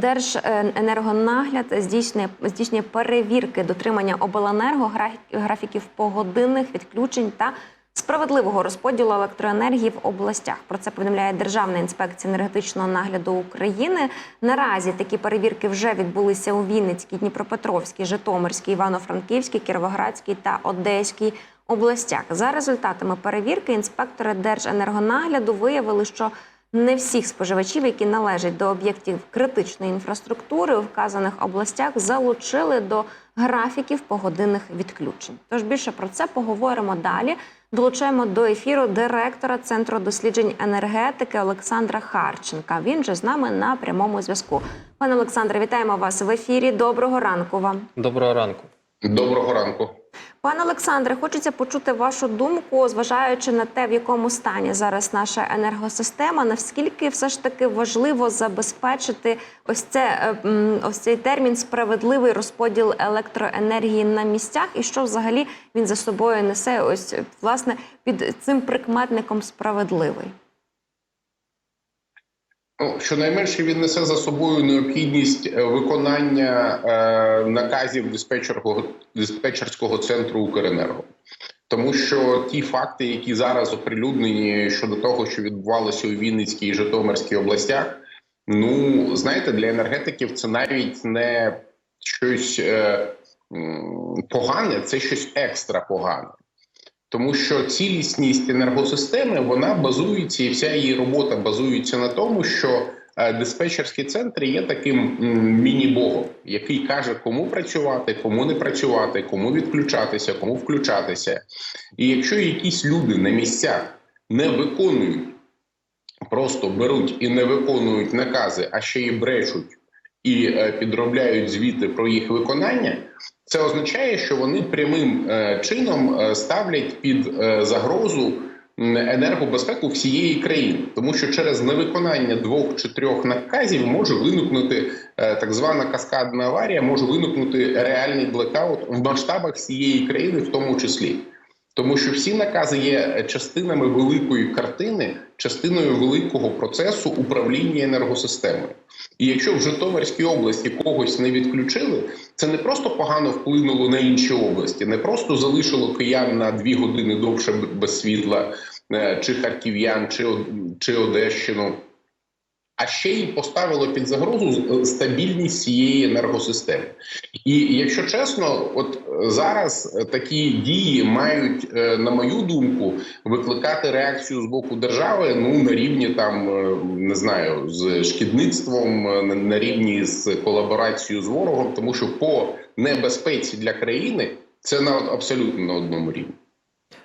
Держенергонагляд здійснює, здійснює перевірки дотримання обленерго гра- графіків погодинних відключень та справедливого розподілу електроенергії в областях. Про це повідомляє Державна інспекція енергетичного нагляду України. Наразі такі перевірки вже відбулися у Вінницькій, Дніпропетровській, Житомирській, Івано-Франківській, Кіровоградській та Одеській областях. За результатами перевірки інспектори Держенергонагляду виявили, що не всіх споживачів, які належать до об'єктів критичної інфраструктури у вказаних областях, залучили до графіків погодинних відключень. Тож більше про це поговоримо далі. Долучаємо до ефіру директора Центру досліджень енергетики Олександра Харченка. Він же з нами на прямому зв'язку. Пане Олександре, вітаємо вас в ефірі. Доброго ранку вам. Доброго ранку. Доброго ранку. Пане Олександре, хочеться почути вашу думку, зважаючи на те, в якому стані зараз наша енергосистема. Наскільки все ж таки важливо забезпечити ось це е, ось цей термін справедливий розподіл електроенергії на місцях, і що взагалі він за собою несе? Ось власне під цим прикметником справедливий. Ну, щонайменше він несе за собою необхідність е, виконання е, наказів диспетчерського, диспетчерського центру Укренерго. Тому що ті факти, які зараз оприлюднені щодо того, що відбувалося у Вінницькій і Житомирській областях, ну знаєте, для енергетиків це навіть не щось е, погане, це щось екстра погане. Тому що цілісність енергосистеми вона базується, і вся її робота базується на тому, що е, диспетчерські центри є таким міні-богом, який каже, кому працювати, кому не працювати, кому відключатися, кому включатися. І якщо якісь люди на місцях не виконують, просто беруть і не виконують накази, а ще й брешуть і е, підробляють звіти про їх виконання. Це означає, що вони прямим е, чином е, ставлять під загрозу енергобезпеку всієї країни, тому що через невиконання двох чи трьох наказів може виникнути так звана каскадна аварія, може виникнути реальний блекаут в масштабах всієї країни, в тому числі. Тому що всі накази є частинами великої картини, частиною великого процесу управління енергосистемою. І якщо в Житомирській області когось не відключили, це не просто погано вплинуло на інші області, не просто залишило киян на дві години довше без світла, е, чи харків'ян, чи, чи Одещину. А ще й поставило під загрозу е, стабільність цієї енергосистеми. І якщо чесно, от е, зараз е, такі дії мають, на мою думку, викликати реакцію з боку держави ну на рівні там не знаю з шкідництвом, на рівні з колаборацією з ворогом, тому що по небезпеці для країни це на абсолютно на одному рівні.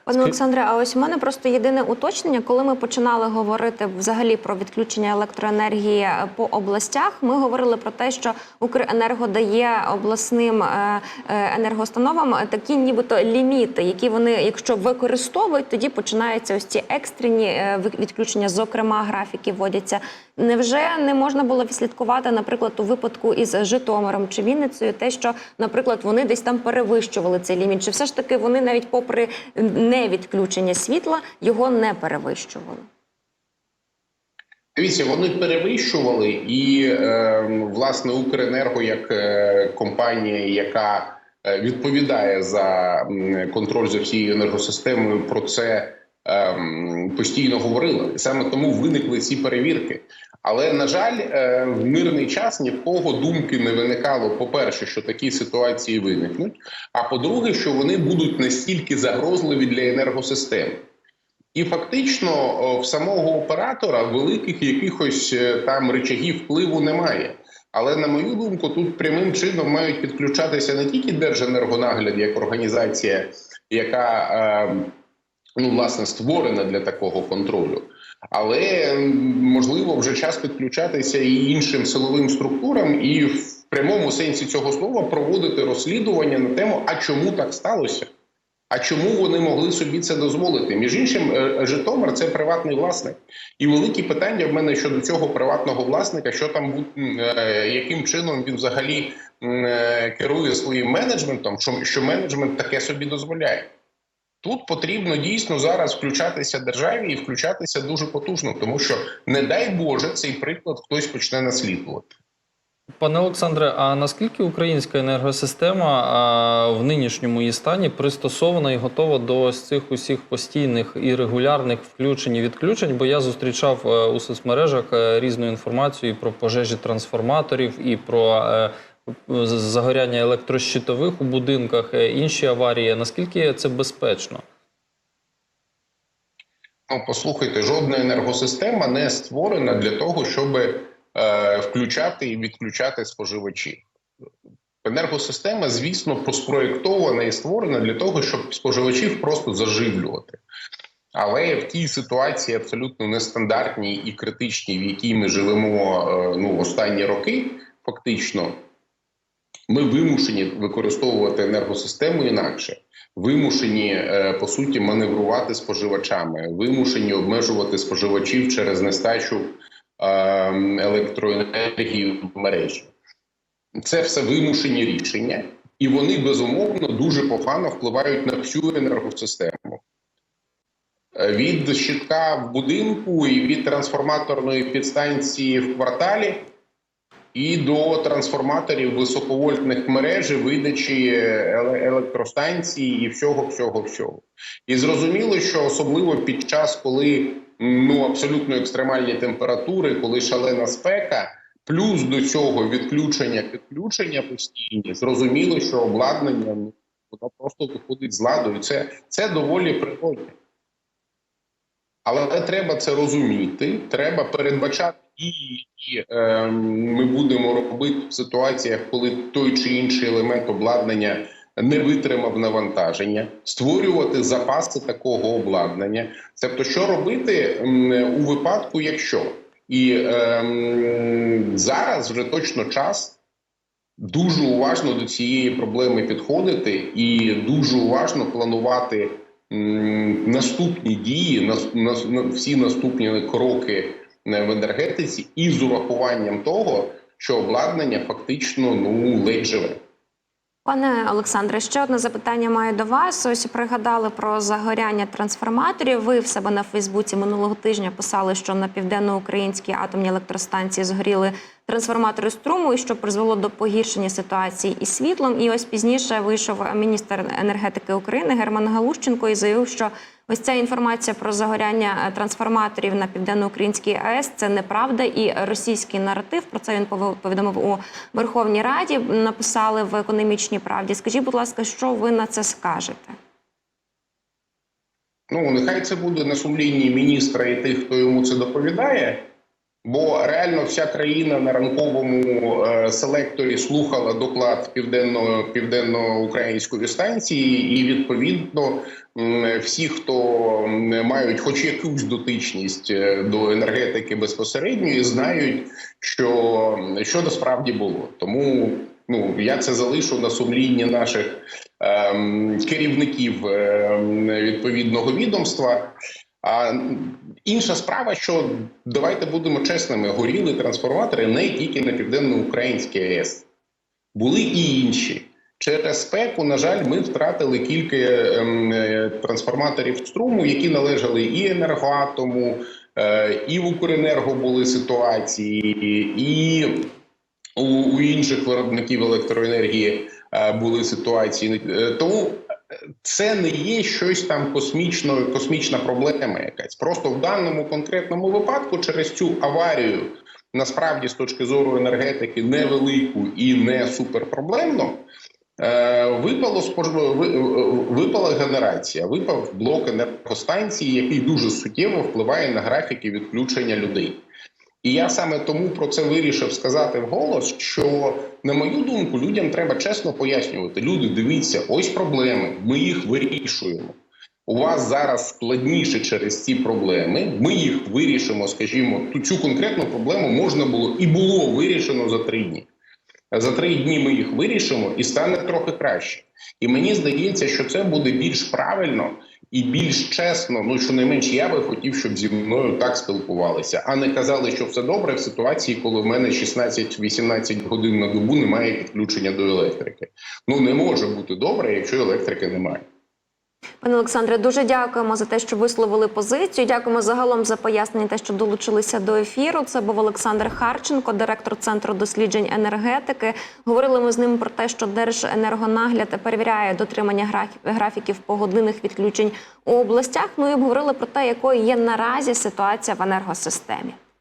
Пане Олександре, а ось у мене просто єдине уточнення, коли ми починали говорити взагалі про відключення електроенергії е, по областях. Ми говорили про те, що Укренерго дає обласним е, е, енергоустановам такі, нібито ліміти, які вони, якщо використовують, тоді починаються ось ці екстрені відключення. Зокрема, графіки вводяться. Невже не можна було відслідкувати, наприклад, у випадку із Житомиром чи Вінницею, те, що, наприклад, вони десь там перевищували цей ліміт? Чи все ж таки вони навіть попри невідключення світла його не перевищували? Дивіться, вони перевищували, і е, власне Укренерго як е, компанія, яка е, відповідає за контроль за всією енергосистемою, про це постійно говорила. Саме тому виникли ці перевірки. Але на жаль, е, в мирний час ні в кого думки не виникало. По перше, що такі ситуації виникнуть. А по-друге, що вони будуть настільки загрозливі для енергосистеми. І фактично в самого оператора великих якихось е, там речагів впливу немає. Але на мою думку, тут прямим чином мають підключатися не тільки Держенергонагляд як організація, яка е, ну власне створена для такого контролю, але можливо вже час підключатися і іншим силовим структурам, і в прямому сенсі цього слова проводити розслідування на тему, а чому так сталося. А чому вони могли собі це дозволити? Між іншим, е, Житомир це приватний власник, і великі питання в мене щодо цього приватного власника, що там е, яким чином він взагалі е, керує своїм менеджментом, що менеджмент таке собі дозволяє. Тут потрібно дійсно зараз включатися державі і включатися дуже потужно, тому що не дай Боже цей приклад хтось почне наслідувати. Пане Олександре, а наскільки українська енергосистема в нинішньому її стані пристосована і готова до цих усіх постійних і регулярних включень і відключень? Бо я зустрічав е, у соцмережах е, різну інформацію і про пожежі трансформаторів, і про е, загоряння електрощитових у будинках, е, інші аварії. Наскільки це безпечно? Ну, послухайте, жодна енергосистема не створена для того, щоб е, включати і відключати споживачів. Енергосистема, звісно, спроєктована і створена для того, щоб споживачів просто заживлювати. Але в тій ситуації абсолютно нестандартній і критичній, в якій ми живемо е, ну, останні роки, фактично, ми вимушені використовувати енергосистему інакше. Вимушені е, по суті маневрувати споживачами, вимушені обмежувати споживачів через нестачу е, електроенергії в мережі. Це все вимушені рішення, і вони безумовно дуже погано впливають на всю енергосистему. Е, Від щитка в будинку і від трансформаторної підстанції в кварталі і до трансформаторів високовольтних мереж, видачі еле- електростанцій і всього, всього, всього. І зрозуміло, що особливо під час, коли ну абсолютно екстремальні температури, коли шалена спека, плюс до цього відключення підключення постійні, зрозуміло, що обладнання ну, воно просто виходить з ладу, і це, це доволі природне. Але треба це розуміти, треба передбачати дії, які е, ми будемо робити в ситуаціях, коли той чи інший елемент обладнання не витримав навантаження, створювати запаси такого обладнання. Тобто, що робити у випадку, якщо і е, зараз вже точно час. Дуже уважно до цієї проблеми підходити і дуже уважно планувати м, наступні дії, нас, нас, на- всі наступні кроки е, в енергетиці, і з урахуванням того, що обладнання фактично ну ледь живе. Пане Олександре, ще одне запитання маю до вас. Ось пригадали про загоряння трансформаторів. Ви в себе на Фейсбуці минулого тижня писали, що на південноукраїнській атомній електростанції згоріли трансформатори струму, і що призвело до погіршення ситуації із світлом. І ось пізніше вийшов міністр енергетики України Герман Галущенко і заявив, що ось ця інформація про загоряння е, трансформаторів на південноукраїнській АЕС це неправда і російський наратив. Про це він повідомив у Верховній Раді. Написали в економічній правді. Скажіть, будь ласка, що ви на це скажете? Ну нехай це буде на сумлінні міністра і тих, хто йому це доповідає. Бо реально вся країна на ранковому е, селекторі слухала доклад південно південно-української станції, і відповідно всі, хто мають хоч якусь дотичність е, до енергетики безпосередньої, знають, що, що насправді було. Тому ну я це залишу на сумлінні наших ем, керівників ем, відповідного відомства. А інша справа, що давайте будемо чесними, горіли трансформатори не тільки на південно-українській АЕС, були і інші. Через спеку, на жаль, ми втратили кілька ем, е, трансформаторів струму, які належали і енергоатому, е, і в Укренерго були ситуації, і у, інших виробників електроенергії е, були ситуації. Тому це не є щось там космічно, космічна проблема якась. Просто в даному конкретному випадку через цю аварію, насправді, з точки зору енергетики, невелику і не суперпроблемну, е, випало випала генерація, випав блок енергостанції, який дуже суттєво впливає на графіки відключення людей. І я саме тому про це вирішив сказати вголос, що на мою думку, людям треба чесно пояснювати. Люди, дивіться, ось проблеми. Ми їх вирішуємо. У вас зараз складніше через ці проблеми. Ми їх вирішимо, скажімо, цю конкретну проблему можна було і було вирішено за три дні. За три дні ми їх вирішимо і стане трохи краще. І мені здається, що це буде більш правильно і більш чесно. Ну щонайменш я би хотів, щоб зі мною так спілкувалися, а не казали, що все добре в ситуації, коли в мене 16-18 годин на добу немає підключення до електрики. Ну не може бути добре, якщо електрики немає. Пане Олександре, дуже дякуємо за те, що висловили позицію. Дякуємо загалом за пояснення, те, що долучилися до ефіру. Це був Олександр Харченко, директор центру досліджень енергетики. Говорили ми з ним про те, що Держенергонагляд перевіряє дотримання графіків погодинних відключень у областях. Ну і обговорили про те, якою є наразі ситуація в енергосистемі.